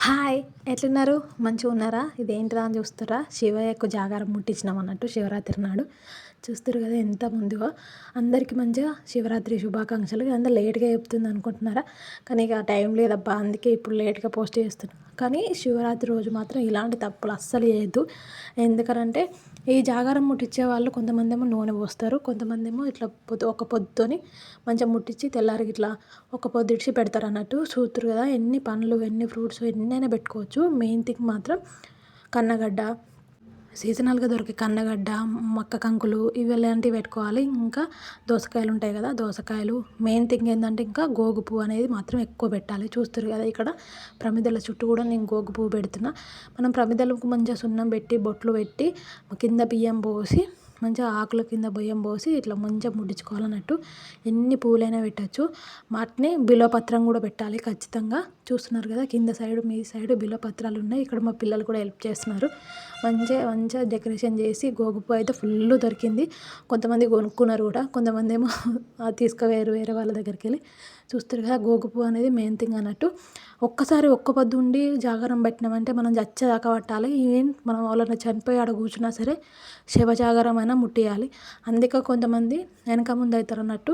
Hi ఎట్లున్నారు? మంచిగా ఉన్నారా? ఇదేంటిదా అని చూస్తారా శివయ్యకు జాగారం ముట్టించినాం అన్నట్టు శివరాత్రి నాడు. చూస్తారు కదా ఎంత ముందుగా. అందరికీ మంచిగా శివరాత్రి శుభాకాంక్షలు. అంత లేట్గా చెప్తుంది అనుకుంటున్నారా? కానీ ఇక టైం లేదబ్బా. అందుకే ఇప్పుడు లేట్గా పోస్ట్ చేస్తున్నాను కానీ శివరాత్రి రోజు మాత్రం ఇలాంటి తప్పులు అస్సలు చేయొద్దు. ఎందుకనంటే ఈ జాగారం ముట్టించే వాళ్ళు కొంతమంది ఏమో నూనె పోస్తారు కొంతమంది ఏమో ఇట్లా పొద్దు ఒక పొద్దుని మంచిగా ముట్టించి తెల్లారికి ఇట్లా ఒక పొద్దు ఇడిచి పెడతారు అన్నట్టు చూస్తారు కదా ఎన్ని పండ్లు ఎన్ని ఫ్రూట్స్ ఎన్నైనా పెట్టుకోవచ్చు. మెయిన్ థింగ్ మాత్రం కన్నగడ్డ సీజనల్గా దొరికే కన్నగడ్డ మక్క కంకులు ఇవి ఇలాంటివి పెట్టుకోవాలి. ఇంకా దోసకాయలు ఉంటాయి కదా దోసకాయలు. మెయిన్ థింగ్ ఏంటంటే ఇంకా గోగు పువ్వు అనేది మాత్రం ఎక్కువ పెట్టాలి. చూస్తారు కదా ఇక్కడ ప్రమిదల చుట్టూ కూడా నేను గోగు పువ్వు పెడుతున్నా. మనం ప్రమిదలకు మంచిగా సున్నం పెట్టి బొట్లు పెట్టి కింద బియ్యం పోసి మంచిగా ఆకుల కింద బియ్యం పోసి ఇట్లా మంచిగా ముట్టించుకోవాలన్నట్టు ఎన్ని పూలైనా పెట్టచ్చు. వాటిని బిలోపత్రం కూడా పెట్టాలి ఖచ్చితంగా. చూస్తున్నారు కదా కింద సైడ్ మీ సైడ్ బిలోపత్రాలు ఉన్నాయి. ఇక్కడ మా పిల్లలు కూడా హెల్ప్ చేస్తున్నారు. మంచిగా మంచిగా డెకరేషన్ చేసి గోగుపు అయితే ఫుల్ దొరికింది. కొంతమంది కొనుక్కున్నారు కూడా. కొంతమంది ఏమో తీసుకువేరు వేరే వాళ్ళ దగ్గరికి వెళ్ళి. చూస్తారు కదా గోగుపు అనేది మెయిన్ థింగ్ అన్నట్టు. ఒక్కసారి ఒక్క పొద్దు ఉండి జాగారం పెట్టినామంటే మనం చచ్చేదాకా పట్టాలి. ఈవెన్ మనం వాళ్ళని చనిపోయి ఆడ కూర్చున్నా సరే శవ జాగారం అయినా ముట్టియాలి. అందుకే కొంతమంది వెనక ముందు అవుతారు అన్నట్టు.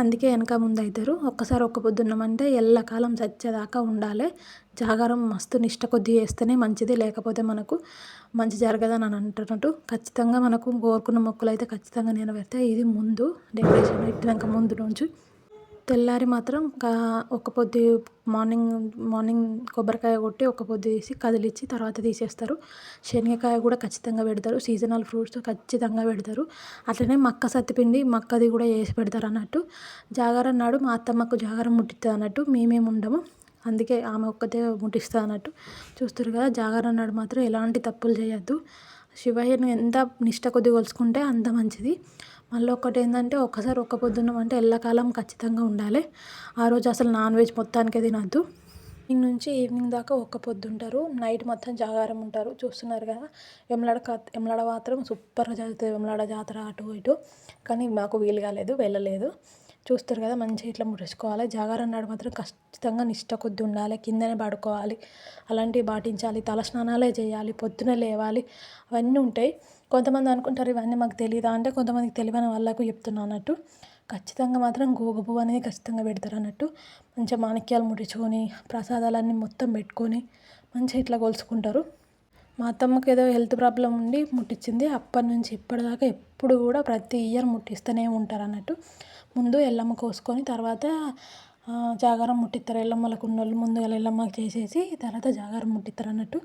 అందుకే వెనక ముందు అవుతారు ఒక్కసారి ఒక్క పొద్దున్నమంటే ఎల్లకాలం చచ్చేదాకా ఉండాలి. జాగారం మస్తు నిష్ట కొద్దీ చేస్తేనే మంచిది. లేకపోతే మనకు మంచి జరగదని అని అంటున్నట్టు. ఖచ్చితంగా మనకు కోరుకున్న మొక్కులు అయితే ఖచ్చితంగా నెరవేరుతాయి. ఇది ముందు డెకరేషన్ పెట్టినాక ముందు నుంచి. తెల్లారి మాత్రం కా ఒక పొద్దు మార్నింగ్ మార్నింగ్ కొబ్బరికాయ కొట్టి ఒక పొద్దు తీసి కదిలిచ్చి తర్వాత తీసేస్తారు. శనగకాయ కూడా ఖచ్చితంగా పెడతారు. సీజనల్ ఫ్రూట్స్ ఖచ్చితంగా పెడతారు. అట్లనే మక్క సత్తిపిండి మక్కది కూడా వేసి పెడతారు అన్నట్టు. జాగారం నాడు మా అత్తమ్మకు జాగారం ముట్టిస్తుంది అన్నట్టు మేమేమి ఉండము. అందుకే ఆమె ఒక్కతే ముట్టిస్తుంది అన్నట్టు. చూస్తారు కదా జాగారం నాడు మాత్రం ఎలాంటి తప్పులు చేయొద్దు. శివయ్యను ఎంత నిష్ట కొద్ది కొలుసుకుంటే అంత మంచిది. మళ్ళీ ఒకటి ఏంటంటే ఒక్కసారి ఒక్క పొద్దున్నాం అంటే ఎల్లకాలం ఖచ్చితంగా ఉండాలి. ఆ రోజు అసలు నాన్ వెజ్ మొత్తానికే తినద్దు. ఈవినింగ్ నుంచి ఈవినింగ్ దాకా ఒక్క పొద్దు ఉంటారు. నైట్ మొత్తం జాగారం ఉంటారు. చూస్తున్నారు కదా ఎమ్లాడ ఎమ్లాడ మాత్రం సూపర్గా జరుగుతుంది. ఎమ్లాడ జాతర అటు ఇటు. కానీ మాకు వీలు కాలేదు వెళ్ళలేదు. చూస్తారు కదా మంచిగా ఇట్లా ముడుచుకోవాలి. జాగారం నాడు మాత్రం ఖచ్చితంగా నిష్ట కొద్ది ఉండాలి కిందనే పడుకోవాలి. అలాంటివి పాటించాలి. తల స్నానాలే చేయాలి పొద్దున లేవాలి. అవన్నీ ఉంటాయి. కొంతమంది అనుకుంటారు ఇవన్నీ మాకు తెలియదా అంటే కొంతమందికి తెలియని వాళ్ళకు చెప్తున్నా అన్నట్టు. ఖచ్చితంగా మాత్రం గోగు పువ్వు అనేది ఖచ్చితంగా పెడతారు అన్నట్టు. మంచిగా మాణిక్యాలు ముడుచుకొని ప్రసాదాలన్నీ మొత్తం పెట్టుకొని మంచిగా ఇట్లా కొలుసుకుంటారు. మా అత్తమ్మకి ఏదో హెల్త్ ప్రాబ్లం ఉండి ముట్టించింది అప్పటి నుంచి ఇప్పటిదాకా ఎప్పుడు కూడా ప్రతి ఇయర్ ముట్టిస్తూనే ఉంటారు అన్నట్టు ముందు ఎల్లమ్మ కోసుకొని తర్వాత జాగారం ముట్టిస్తారు ఎల్లమ్మలకు ఉన్నోళ్ళు ముందుగా ఎల్లమ్మకి చేసేసి తర్వాత జాగారం ముట్టిస్తారు అన్నట్టు.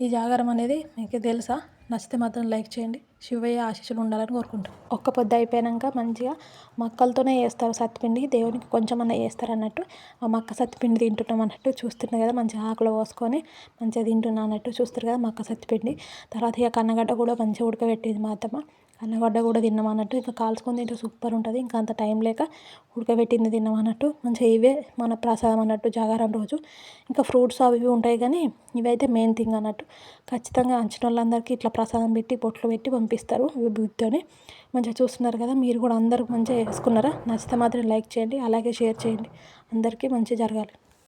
ఈ జాగారం అనేది మీకు తెలుసా? నచ్చితే మాత్రం లైక్ చేయండి. శివయ్య ఆశీస్సులు ఉండాలని కోరుకుంటాం ఒక్క పొద్దు అయిపోయాక మంచిగా మక్కలతోనే వేస్తారు సత్తిపిండి దేవునికి కొంచెం అన్న వేస్తారు అన్నట్టు. ఆ మక్క సత్తిపిండి తింటున్నాం అన్నట్టు చూస్తున్నాం కదా మంచిగా ఆకులు పోసుకొని మంచిగా తింటున్నా అన్నట్టు చూస్తారు కదా మక్క సత్తిపిండి తర్వాత ఇక కన్నగడ్డ కూడా మంచిగా ఉడకబెట్టేది మా అత్తమ్మ. సన్నగడ్డ కూడా తిన్నాం అన్నట్టు. ఇంకా కాల్చుకొని తింటే సూపర్ ఉంటుంది. ఇంకా అంత టైం లేక ఉడకబెట్టింది తిన్నాం అన్నట్టు. మంచిగా ఇవే మన ప్రసాదం అన్నట్టు జాగారం రోజు. ఇంకా ఫ్రూట్స్ అవి ఇవి ఉంటాయి కానీ ఇవైతే మెయిన్ థింగ్ అన్నట్టు. ఖచ్చితంగా అంచిన వాళ్ళందరికీ ఇట్లా ప్రసాదం పెట్టి బొట్లు పెట్టి పంపిస్తారు విభూతితోని మంచిగా చూస్తున్నారు కదా మీరు కూడా అందరూ మంచిగా వేసుకున్నారా నచ్చితే మాత్రం లైక్ చేయండి అలాగే షేర్ చేయండి. అందరికీ మంచిగా జరగాలి.